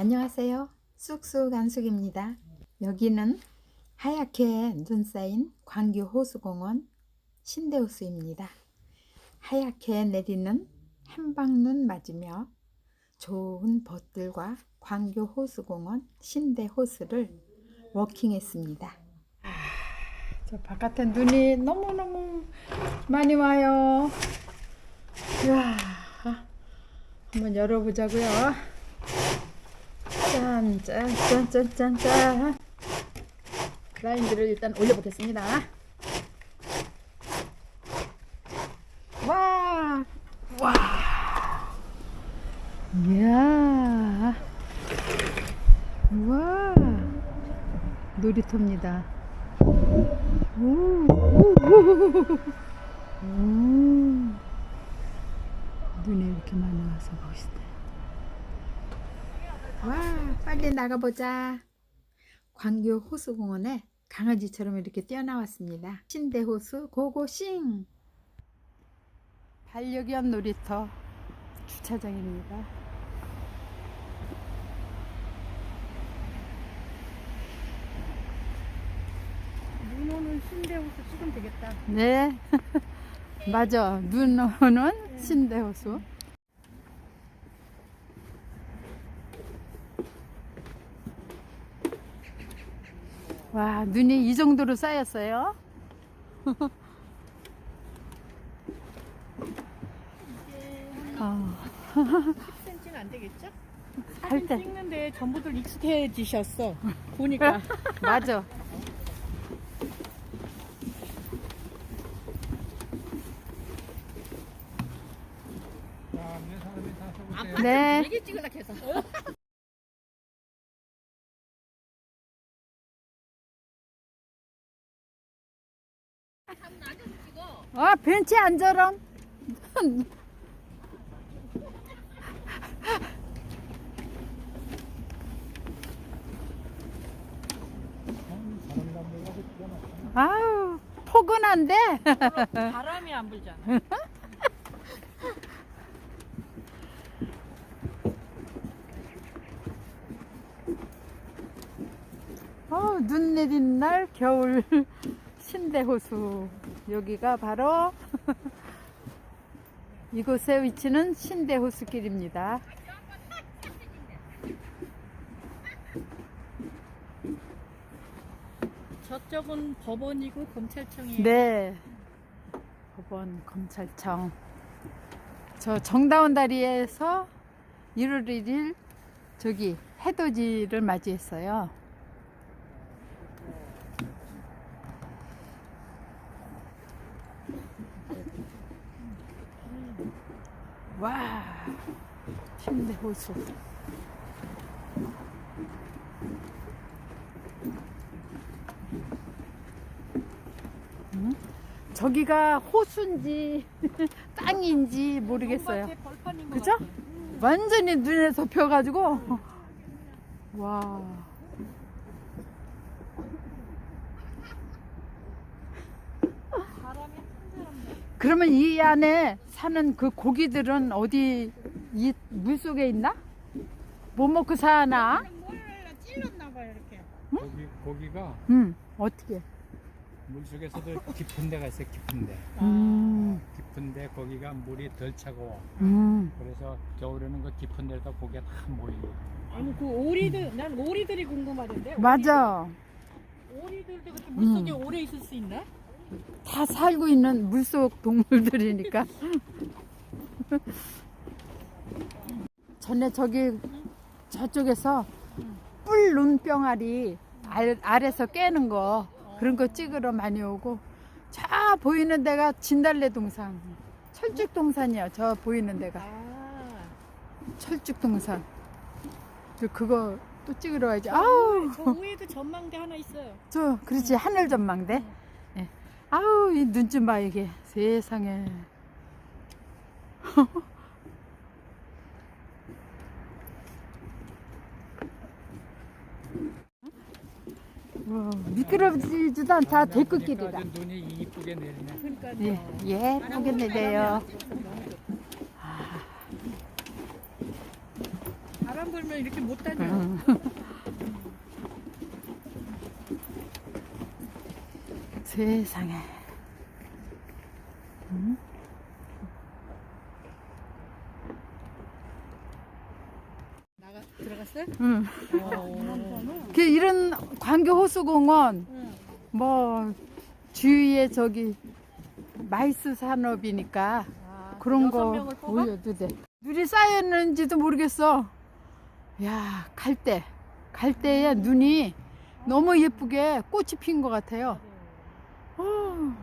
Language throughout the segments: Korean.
안녕하세요. 쑥쑥 안숙입니다. 여기는 하얗게 눈 쌓인 광교 호수공원 신대호수입니다. 하얗게 내리는 한방눈 맞으며 좋은 벗들과 광교 호수공원 신대호수를 워킹했습니다. 아, 저 바깥에 눈이 너무너무 많이 와요. 이야, 한번 열어보자고요. 짠, 짠, 짠, 짠, 짠, 짠. 블라인드를 일단 올려보겠습니다. 와, 와, 이야, 와, 놀이터입니다. 오, 오, 오, 오. 눈이 이렇게 많이 와서 멋있다. 와, 빨리 나가보자. 광교 호수공원에 강아지처럼 이렇게 뛰어나왔습니다. 신대호수 고고싱! 반려견 놀이터 주차장입니다. 눈 오는 신대호수 찍으면 되겠다. 네. 맞아. 눈 오는 신대호수. 와, 눈이 이 정도로 쌓였어요? 아, 10cm는 안 되겠죠? 할 사진 때. 찍는데 전부들 익숙해지셨어. 보니까. 맞아. 네. 되게 찍으려 해서. 아, 벤치에 앉아라. '아유 포근한데 바람이 안 불잖아. 어, 눈 내린 날 겨울 신대호수 여기가 바로 이곳에 위치는 신대 호수길입니다. 저쪽은 법원이고 검찰청이에요. 네. 법원 검찰청. 저 정다운 다리에서 1월 1일 저기 해돋이를 맞이했어요. 와, 신대호수. 저기가 호수인지 땅인지 모르겠어요. 것 그죠? 완전히 눈에 덮여가지고 와 그러면 이 안에 사는 그 고기들은 어디 이 물속에 있나? 뭐 먹고 사나? 뭘 찔렀나 봐요 이렇게. 고기, 고기가 음 어떻게? 물속에서도 깊은 데가 있어요 깊은 데 음, 깊은 데 거기가 물이 덜 차가워 음. 그래서 겨울에는 그 깊은 데다 고기가 다 모이고 아니 그 오리들 난 오리들이 궁금하던데. 맞아. 오리들. 오리들도 그렇게 물속에 오래 있을 수 있나? 다 살고 있는 물속 동물들이니까. 전에 저기 저쪽에서 뿔 눈병아리 알, 알에서 깨는 거 그런 거 찍으러 많이 오고 저 보이는 데가 진달래 동산 철쭉 동산이야 저 보이는 데가 아. 철쭉 동산 그- 그거 또 찍으러 와야지 아우 저 위에도 전망대 하나 있어요. 저 그렇지 하늘 전망대. 예. 아우 이 눈 좀 봐 이게 세상에. 미끄러지지도 않다 데크길이다. 그러니까 눈이 이쁘게 내리네 예, 예쁘게 내려요. 바람 바람 불면 이렇게 못 다녀. 응. 세상에. 응? 나가 들어갔어요? 응. 어. 광교 호수공원 응. 뭐 주위에 저기 마이스 산업이니까 아, 그런 거? 올려도 돼. 눈이 쌓였는지도 모르겠어. 야, 갈대. 갈대에 눈이 너무 예쁘게 꽃이 핀 것 같아요. 어.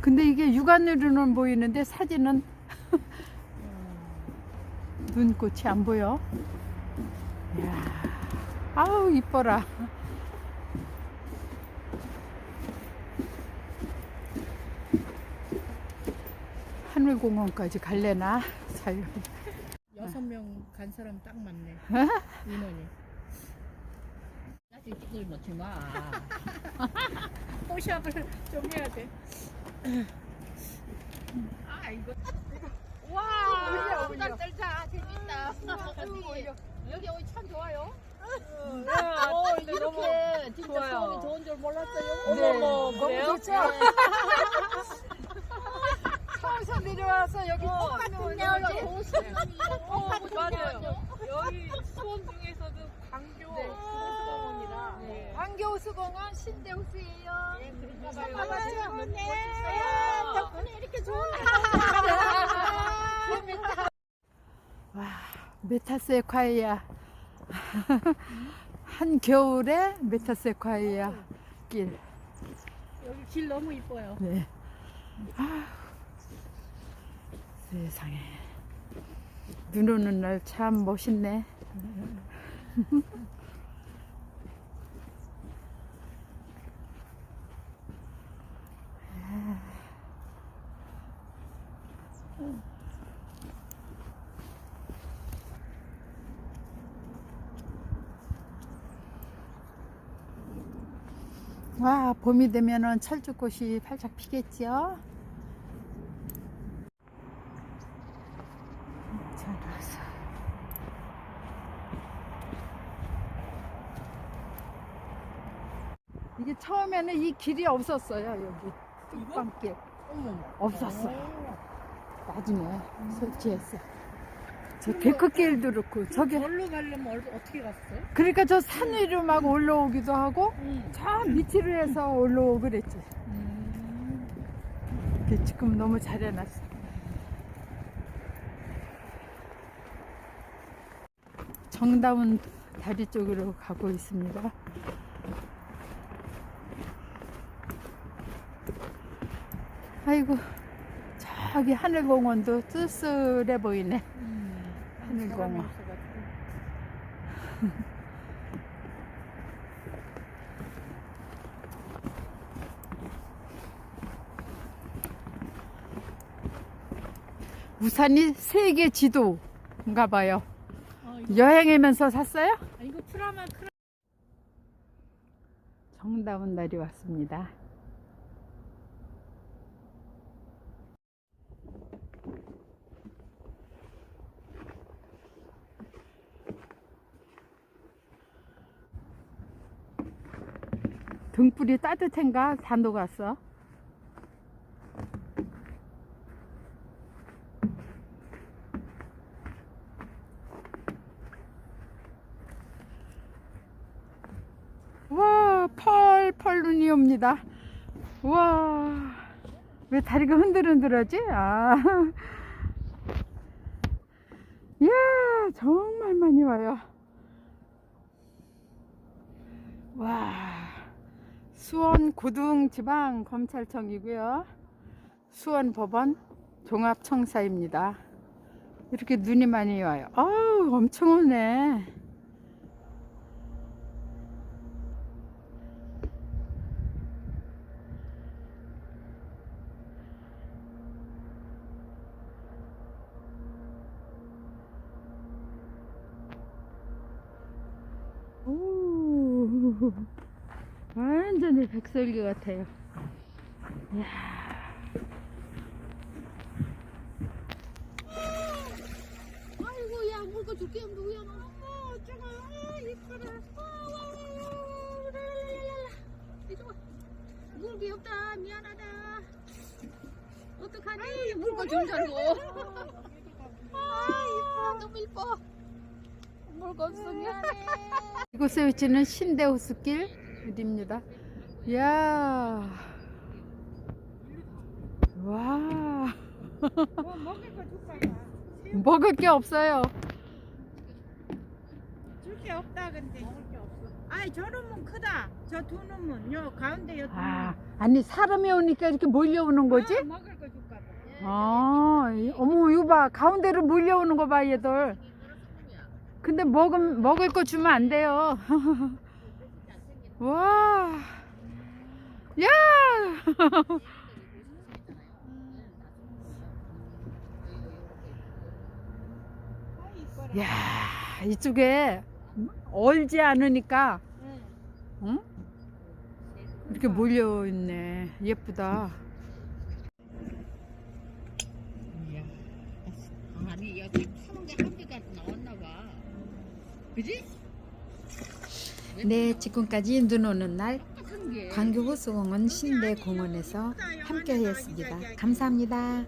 근데 이게 육안으로는 보이는데 사진은 눈꽃이 안 보여. 야, 아우 이뻐라. 하늘공원까지 갈래나 자유. 여섯 명 간 사람 딱 맞네. 인원이. 사진 찍을 놓지 마. 포샵을 좀 해야 돼. 아 이거. 와, 올려. 수다 떨자 재밌다. 여기 여기 오기 참 좋아요. 야, 어 이렇게 진짜 좋아요. 수업이 좋은 줄 몰랐어요. 네, 어머머, 너무 그래요? 좋죠? 서울서 내려와서 여기 똑같은 여기 좋은 수업이 어, 맞아요. 여기 수원 중에서도 광교 네. 수원공원이라. 네. 광교호수공원 신대호수예요. 맞아요. 네. 덕분에 이렇게 좋은 와, 메타세콰이아. 한 겨울에 메타세콰이아 길. 여기 길 너무 이뻐요. 네. 아, 세상에. 눈 오는 날 참 멋있네. 와, 봄이 되면은 철쭉꽃이 활짝 피겠지요? 이게 처음에는 이 길이 없었어요, 여기. 뚝방길. 없었어. 나중에 설치했어. 저 데크길도 그렇고, 저기. 절로 가려면 얼- 어떻게 갔어요? 그러니까 저 산 위로 막 올라오기도 하고, 응. 저 밑으로 해서 올라오고 그랬지. 그 지금 너무 잘 해놨어. 정다운 다리 쪽으로 가고 있습니다. 아이고, 저기 하늘공원도 쓸쓸해 보이네. 하늘공원. 우산이 세계 지도인가 봐요. 어, 여행하면서 샀어요? 아, 이거 프라마 크라. 정다운 날이 왔습니다. 등불이 따뜻한가? 다 녹았어. 와, 펄펄 눈이 옵니다. 와, 왜 다리가 흔들흔들하지? 아, 이야, 정말 많이 와요. 와, 수원 고등지방검찰청이고요. 수원 법원 종합청사입니다. 이렇게 눈이 많이 와요. 아우, 엄청 오네. 오, 완전히 백설기 같아요. 이야. 아이고 야 줄게 누구야 너? 어, 어쩌고 아. 이쪽아. 물 귀엽다. 미안하다. 어떡하니? 물건 좀 살고. 아 이뻐. 너무 이뻐. 없어 미안해. 이곳에 위치는 신대호수길 입니다. 이야. 와. 뭐 먹을 게 없어요. 줄 게 없다 근데. 게. 아이 저 놈은 크다. 저 두 놈은 요 가운데 요 두. 아, 아니 사람이 오니까 이렇게 몰려오는 거지? 아, 먹을 거 줄까 봐. 아, 이- 어머 이거 봐 가운데로 몰려오는 거 봐 얘들. 근데 먹음 먹을 거 주면 안 돼요. 와, 야. 야 이쪽에 얼지 않으니까, 응? 이렇게 몰려 있네. 예쁘다. 아니 여기 파는 게한 개가 나왔나 봐. 그지? 네, 지금까지 눈 오는 날. 광교호수공원 신대공원에서 함께하였습니다. 감사합니다.